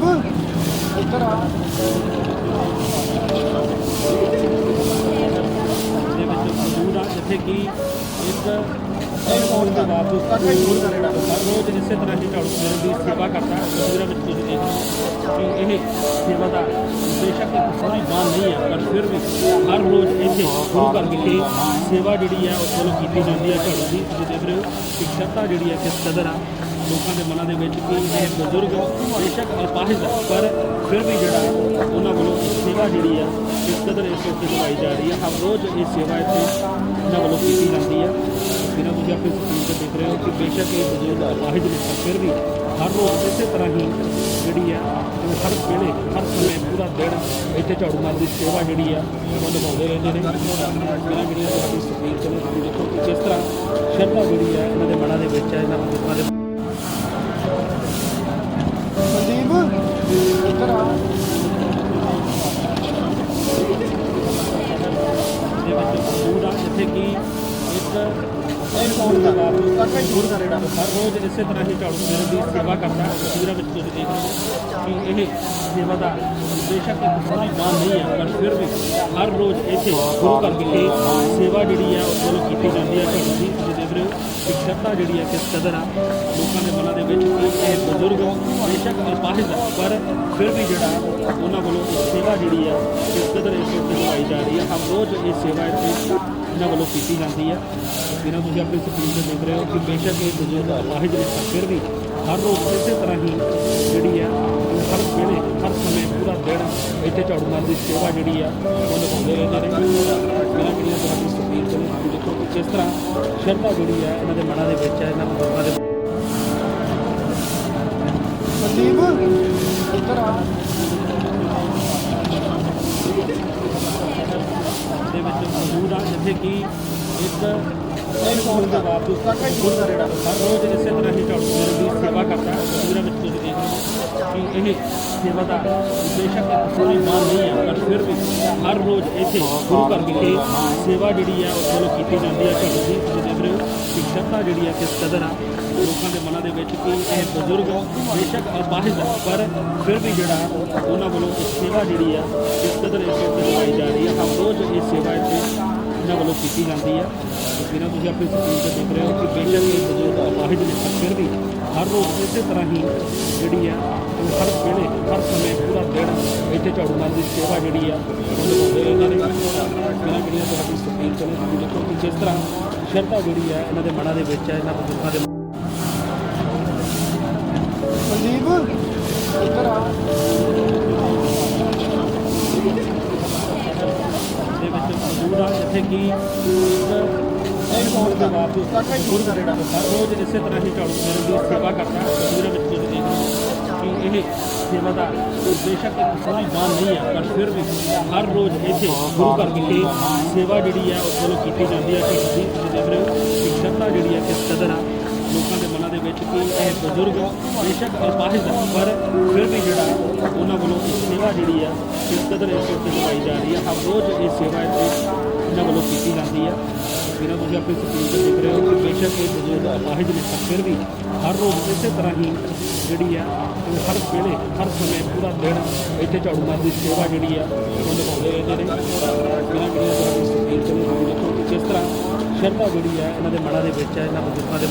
ਸੰਦੀਪ ਇੱਧਰ ਆ ਦੇ ਵਿੱਚ ਮੌਜੂਦ ਆ ਜਿੱਥੇ ਕਿ ਇੱਕ ਇਹ ਫੋਨ ਦੇ ਬਾਵਜੂਦ ਹਰ ਰੋਜ਼ ਇਸੇ ਤਰ੍ਹਾਂ ਹੀ ਝਾੜੂ ਫੇਰਨ ਦੀ ਸੇਵਾ ਕਰਦਾ ਹੈ ਤਸਵੀਰਾਂ ਵਿੱਚ ਤੁਸੀਂ ਦੇਖ ਰਹੇ ਹੋ ਕਿ ਇਹ ਸੇਵਾ ਦਾ ਬੇਸ਼ੱਕ ਇੱਕ ਪੂਰੀ ਬਾਣ ਨਹੀਂ ਹੈ ਪਰ ਫਿਰ ਵੀ ਹਰ ਰੋਜ਼ ਇੱਥੇ ਗੁਰੂ ਘਰ ਵਿਖੇ ਸੇਵਾ ਜਿਹੜੀ ਹੈ ਉਸ ਵੱਲੋਂ ਕੀਤੀ ਜਾਂਦੀ ਹੈ ਝਾੜੂ ਦੀ। ਤੁਸੀਂ ਦੇਖ ਰਹੇ ਹੋ ਕਿ ਸ਼ਰਧਾ ਜਿਹੜੀ ਹੈ ਕਿਸ ਕਦਰ ਆ। ਲੋਕਾਂ ਦੇ ਮਨਾਂ ਦੇ ਵਿੱਚ ਕਿ ਇਹ ਬਜ਼ੁਰਗ ਬੇਸ਼ੱਕ ਅਲਪਾਹਿਜ ਪਰ ਫਿਰ ਵੀ ਜਿਹੜਾ ਉਹਨਾਂ ਵੱਲੋਂ ਸੇਵਾ ਜਿਹੜੀ ਆ, ਇਸ ਕਦਰ ਇਸ ਉੱਤੇ ਨਿਭਾਈ ਜਾ ਰਹੀ ਹੈ ਹਰ ਰੋਜ਼ ਇਹ ਸੇਵਾ ਇੱਥੇ ਇਹਨਾਂ ਵੱਲੋਂ ਕੀਤੀ ਜਾਂਦੀ ਹੈ ਜਿਹਨਾਂ ਤੁਸੀਂ ਆਪਣੀ ਸਕਰੀਨ ਤੇ ਦੇਖ ਰਹੇ ਹੋ ਕਿ ਬੇਸ਼ੱਕ ਇਹ ਬਜ਼ੁਰਗ ਅਲਪਾਹਿਜ ਨੇ, ਪਰ ਫਿਰ ਵੀ ਹਰ ਰੋਜ਼ ਇਸੇ ਤਰ੍ਹਾਂ ਹੀ ਜਿਹੜੀ ਆ ਹਰ ਵੇਲੇ, ਹਰ ਸਮੇਂ ਪੂਰਾ ਦਿਨ ਇੱਥੇ ਝਾੜੂ ਮਾਰਨ ਦੀ ਸੇਵਾ ਜਿਹੜੀ ਆ, ਉਹ ਨਿਭਾਉਂਦੇ ਰਹਿੰਦੇ ਨੇ। ਜਿਹੜਾ ਜਿਹੜੀਆਂ ਤੁਹਾਡੀ ਸਕਰੀਨ ਤੇ ਤੁਸੀਂ ਦੇਖੋ ਕਿ ਕਿਸ ਤਰ੍ਹਾਂ ਸ਼ਰਧਾ ਜਿਹੜੀ ਆ, ਇਹਨਾਂ ਦੇ ਮਨਾਂ ਦੇ ਵਿੱਚ ਹੈ ਇਹਨਾਂ ਬਜ਼ੁਰਗਾਂ ਦੇ ਮੌਜੂਦ ਆ, ਜਿੱਥੇ ਕਿ ਇੱਕ ਇਹ ਫੋਨ ਕਾਕਾ ਦੂਰ ਦਾ ਰੇੜਾ ਹਰ ਰੋਜ਼ ਇਸੇ ਤਰ੍ਹਾਂ ਹੀ ਝਾੜੂ ਫੇਰਨ ਦੀ ਸੇਵਾ ਕਰਦਾ। ਹੈ ਤਸਵੀਰਾਂ ਵਿੱਚ ਤੁਸੀਂ ਦੇਖ ਰਹੇ ਹੋ ਕਿ ਇਹ ਸੇਵਾ ਦਾ ਬੇਸ਼ੱਕ ਇੱਕ ਪੂਰੀ ਬਾਣ ਨਹੀਂ ਹੈ, ਪਰ ਫਿਰ ਵੀ ਹਰ ਰੋਜ਼ ਇੱਥੇ ਗੁਰੂ ਘਰ ਵਿਖੇ ਸੇਵਾ ਜਿਹੜੀ ਹੈ ਉਹ ਵੱਲੋਂ ਕੀਤੀ ਜਾਂਦੀ ਹੈ। ਝਾੜੂ ਦੀ ਤੁਸੀਂ ਦੇਖ ਰਹੇ ਹੋ ਕਿ ਸ਼ਰਧਾ ਜਿਹੜੀ ਹੈ ਕਿਸ ਕਦਰ ਆ ਲੋਕਾਂ ਦੇ ਮਨਾਂ ਦੇ ਵਿੱਚ ਕਿ ਇਹ ਬਜ਼ੁਰਗ ਬੇਸ਼ੱਕ ਅਲਪਾਹਿਜ ਹੈ ਪਰ ਫਿਰ ਵੀ ਜਿਹੜਾ ਉਹਨਾਂ ਵੱਲੋਂ ਸੇਵਾ ਜਿਹੜੀ ਹੈ, ਕਿਸ ਕਦਰ ਇਸ ਉੱਤੇ ਨਿਭਾਈ ਜਾ ਰਹੀ ਹੈ। ਹਰ ਰੋਜ਼ ਇਹ ਸੇਵਾ ਇੱਥੇ ਇਹਨਾਂ ਵੱਲੋਂ ਕੀਤੀ ਜਾਂਦੀ ਹੈ। ਜਿਹਨਾਂ ਤੁਸੀਂ ਆਪਣੀ ਸਕਰੀਨ ਤੇ ਦੇਖ ਰਹੇ ਹੋ ਕਿ ਬੇਸ਼ੱਕ ਇਹ ਬਜ਼ੁਰਗ ਅਪਾਹਿਜ ਨੇ ਪਰ ਫਿਰ ਵੀ ਹਰ ਰੋਜ਼ ਇਸੇ ਤਰ੍ਹਾਂ ਹੀ ਜਿਹੜੀ ਹੈ, ਹਰ ਵੇਲੇ, ਹਰ ਸਮੇਂ ਪੂਰਾ ਦਿਨ ਇੱਥੇ ਝਾੜੂ ਮਾਰ ਦੀ ਸੇਵਾ ਜਿਹੜੀ ਆ ਉਹ ਨਿਭਾਉਂਦੇ ਰਹਿੰਦੇ ਨੇ। ਜਿਹਨਾਂ ਜਿਹੜੀਆਂ ਤੁਹਾਡੀ ਸਕਰੀਨ ਤੇ ਦੇਖੋ ਕਿ ਕਿਸ ਤਰ੍ਹਾਂ ਸ਼ਰਧਾ ਜਿਹੜੀ ਹੈ ਇਹਨਾਂ ਦੇ ਮਨਾਂ ਦੇ ਵਿੱਚ ਹੈ, ਇਹਨਾਂ ਬਜ਼ੁਰਗਾਂ ਦੇ ਜਿੱਥੇ ਕਿ ਇੱਕ ਇਹ ਫੋਨ ਬਾਵਜੂਦ ਕਾਕਾ ਹਰ ਰੋਜ਼ ਇਸੇ ਤਰ੍ਹਾਂ ਹੀ ਝਾੜੂ ਦੀ ਸੇਵਾ ਕਰਦਾ ਹੈ ਤਸਵੀਰਾਂ ਵਿੱਚ ਤੁਸੀਂ ਦੇਖ ਰਹੇ ਹੋ ਕਿ ਇਹ ਸੇਵਾ ਦਾ ਬੇਸ਼ੱਕ ਇੱਕ ਪੂਰੀ ਬਾਣ ਨਹੀਂ ਹੈ, ਪਰ ਫਿਰ ਵੀ ਹਰ ਰੋਜ਼ ਇੱਥੇ ਗੁਰੂ ਘਰ ਵਿਖੇ ਸੇਵਾ ਜਿਹੜੀ ਹੈ ਉਸ ਵੱਲੋਂ ਕੀਤੀ ਜਾਂਦੀ ਹੈ। ਝਾੜੂ ਦੀ ਤੁਸੀਂ ਦੇਖ ਰਹੇ ਹੋ ਕਿ ਸ਼ਰਧਾ ਜਿਹੜੀ ਹੈ ਕਿਸ ਕਦਰ ਆ ਲੋਕਾਂ ਦੇ ਮਨਾਂ ਦੇ ਵਿੱਚ ਕਿ ਇਹ ਬਜ਼ੁਰਗ ਬੇਸ਼ੱਕ ਅਲਪਾਹਿਜ ਹੈ, ਪਰ ਫਿਰ ਵੀ ਜਿਹੜਾ ਉਹਨਾਂ ਵੱਲੋਂ ਸੇਵਾ ਜਿਹੜੀ ਆ ਕਿਸ ਕਦਰ ਇਸ ਉੱਤੇ ਨਿਭਾਈ ਜਾ ਰਹੀ ਹੈ। ਹਰ ਰੋਜ਼ ਇਹ ਸੇਵਾ ਇੱਥੇ ਇਹਨਾਂ ਵੱਲੋਂ ਕੀਤੀ ਜਾਂਦੀ ਹੈ ਤਸਵੀਰਾਂ ਤੁਸੀਂ ਆਪਣੀ ਸਕਰੀਨ ਤੇ ਦੇਖ ਰਹੇ ਹੋ ਕਿ ਬੇਸ਼ੱਕ ਇਹ ਬਜ਼ੁਰਗ ਅਪਾਹਿਜ ਨੇ ਪਰ ਫਿਰ ਵੀ ਹਰ ਰੋਜ਼ ਇਸੇ ਤਰ੍ਹਾਂ ਹੀ ਜਿਹੜੀ ਹੈ ਹਰ ਵੇਲੇ, ਹਰ ਸਮੇਂ ਪੂਰਾ ਦਿਨ ਇੱਥੇ ਝਾੜੂ ਮਾਰਨ ਦੀ ਸੇਵਾ ਜਿਹੜੀ ਆ, ਉਹ ਨਿਭਾਉਂਦੇ ਇਹਨਾਂ ਨੇ। ਜਿਹਨਾਂ ਜਿਹੜੀਆਂ ਤੁਹਾਡੀ ਸਕਰੀਨ ਤੇ ਨੇ, ਤੁਸੀਂ ਦੇਖੋ ਕਿ ਜਿਸ ਤਰ੍ਹਾਂ ਸ਼ਰਧਾ ਜਿਹੜੀ ਹੈ ਇਹਨਾਂ ਦੇ ਮਨਾਂ ਦੇ ਵਿੱਚ ਹੈ ਇਹਨਾਂ ਬਜ਼ੁਰਗਾਂ ਦੇ ਮੌਜੂਦ ਆ ਜਿੱਥੇ ਕਿ ਇੱਕ ਕਾਕਾ ਦੂਰ ਦਾ ਹਰ ਰੋਜ਼ ਇਸੇ ਤਰ੍ਹਾਂ ਹੀ ਝਾੜੂ ਫੇਰਨ ਦੀ ਸੇਵਾ ਕਰਦਾ ਹੈ। ਵਿੱਚ ਤੁਸੀਂ ਦੇਖ ਰਹੇ ਹੋ ਕਿ ਇਹ ਸੇਵਾ ਦਾ ਬੇਸ਼ੱਕ ਇੱਕ ਪੂਰੀ ਬਾਣ ਨਹੀਂ ਹੈ, ਪਰ ਫਿਰ ਵੀ ਹਰ ਰੋਜ਼ ਇੱਥੇ ਗੁਰੂ ਘਰ ਵਿਖੇ ਸੇਵਾ ਜਿਹੜੀ ਹੈ ਉਸ ਵੱਲੋਂ ਕੀਤੀ ਜਾਂਦੀ ਹੈ। ਕਿ ਦੀ ਤੁਸੀਂ ਦੇਖ ਰਹੇ ਹੋ ਕਿ ਸ਼ਰਧਾ ਜਿਹੜੀ ਹੈ ਕਿਸ ਕਦਰ ਆ ਦੇ ਵਿੱਚ ਕਿ ਇਹ ਬਜ਼ੁਰਗ ਬੇਸ਼ੱਕ ਅਲਪਾਹਿਜ ਹੈ ਪਰ ਫਿਰ ਵੀ ਜਿਹੜਾ ਉਹਨਾਂ ਵੱਲੋਂ ਸੇਵਾ ਜਿਹੜੀ ਆ, ਕਿਸ ਕਦਰ ਇਸ ਉੱਤੇ ਨਿਭਾਈ ਜਾ ਰਹੀ ਹੈ ਹਰ ਰੋਜ਼ ਇਹ ਸੇਵਾ ਇੱਥੇ ਇਹਨਾਂ ਵੱਲੋਂ ਕੀਤੀ ਜਾਂਦੀ ਹੈ ਜਿਹੜਾ ਤੁਸੀਂ ਆਪਣੇ ਸਕਰੀਨ ਤੇ ਦੇਖ ਰਹੇ ਹੋ ਕਿ ਬੇਸ਼ੱਕ ਇਹ ਬਜ਼ੁਰਗ ਅਪਾਹਿਜ ਨੇ, ਪਰ ਫਿਰ ਵੀ ਹਰ ਰੋਜ਼ ਇਸੇ ਤਰ੍ਹਾਂ ਹੀ ਜਿਹੜੀ ਆ ਹਰ ਵੇਲੇ, ਹਰ ਸਮੇਂ ਪੂਰਾ ਦਿਨ ਇੱਥੇ ਝਾੜੂ ਮਾਰਨ ਦੀ ਸੇਵਾ ਜਿਹੜੀ ਆ, ਉਹ ਨਿਭਾਉਂਦੇ ਰਹਿੰਦੇ ਨੇ। ਜਿਹਨਾਂ ਜਿਹੜੀਆਂ ਸਕਰੀਨ ਤੇ ਦੇਖੋ ਕਿ ਕਿਸ ਤਰ੍ਹਾਂ ਸ਼ਰਧਾ ਜਿਹੜੀ ਹੈ ਇਹਨਾਂ ਦੇ ਮਨਾਂ ਦੇ ਵਿੱਚ ਹੈ ਇਹਨਾਂ ਬਜ਼ੁਰਗਾਂ ਦੇ